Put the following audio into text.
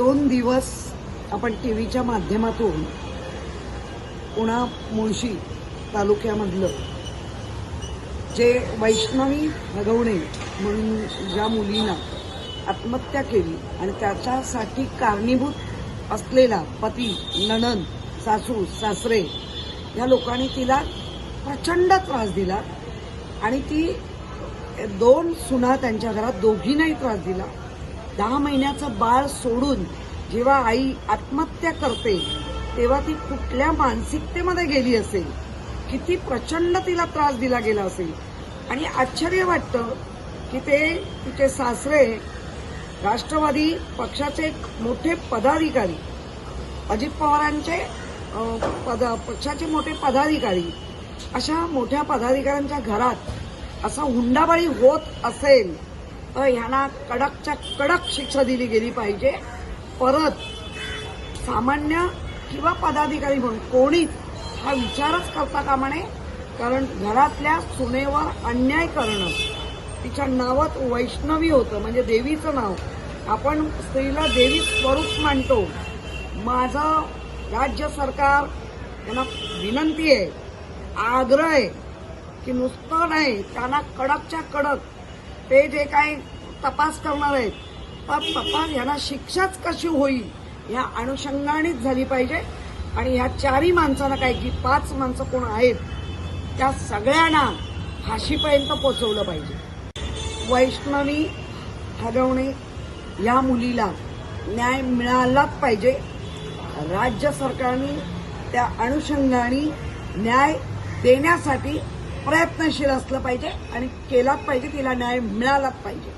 दोन दिवस आपण टी व्हीच्या माध्यमातून पुणा मुळशी तालुक्यामधलं जे वैष्णवी हगवणे म्हणून ज्या मुलीनं आत्महत्या केली आणि त्याच्यासाठी कारणीभूत असलेला पती नणन सासू सासरे या लोकांनी तिला प्रचंड त्रास दिला आणि ती दोन सुना त्यांच्या घरात दोघींनाही त्रास दिला. दहा महिन्याचं बाळ सोडून जेव्हा आई आत्महत्या करते तेव्हा ती कुठल्या मानसिकतेमध्ये गेली असेल? किती प्रचंड तिला त्रास दिला गेला असेल? आणि आश्चर्य वाटतं की ते तिचे सासरे राष्ट्रवादी पक्षाचे एक मोठे पदाधिकारी अजित पवारांचे पद पक्षाचे मोठे पदाधिकारी अशा मोठ्या पदाधिकाऱ्यांच्या घरात असा हुंडाबळी होत असेल तर ह्यांना कडकच्या कडक शिक्षा दिली गेली पाहिजे. परत सामान्य किंवा पदाधिकारी म्हणून कोणीच हा विचारच करता कामा नये. कारण घरातल्या सुनेवर अन्याय करणं तिच्या नावात वैष्णवी होतं म्हणजे देवीचं नाव. आपण स्त्रीला देवी स्वरूप मानतो. माझं राज्य सरकार यांना विनंती आहे आग्रह आहे की नुसतं नाही त्यांना कडकच्या कडक ते जे काही तपास करणार आहेत तर तपास यांना शिक्षाच कशी होईल ह्या अनुषंगानेच झाली पाहिजे. आणि ह्या चारही माणसांना काय की पाच माणसं कोण आहेत त्या सगळ्यांना फाशीपर्यंत पोचवलं पाहिजे. वैष्णवी हरवणे या मुलीला न्याय मिळालाच पाहिजे. राज्य सरकारने त्या अनुषंगाने न्याय देण्यासाठी प्रयत्नशील असलं पाहिजे आणि केलाच पाहिजे तिला न्याय मिळालाच पाहिजे.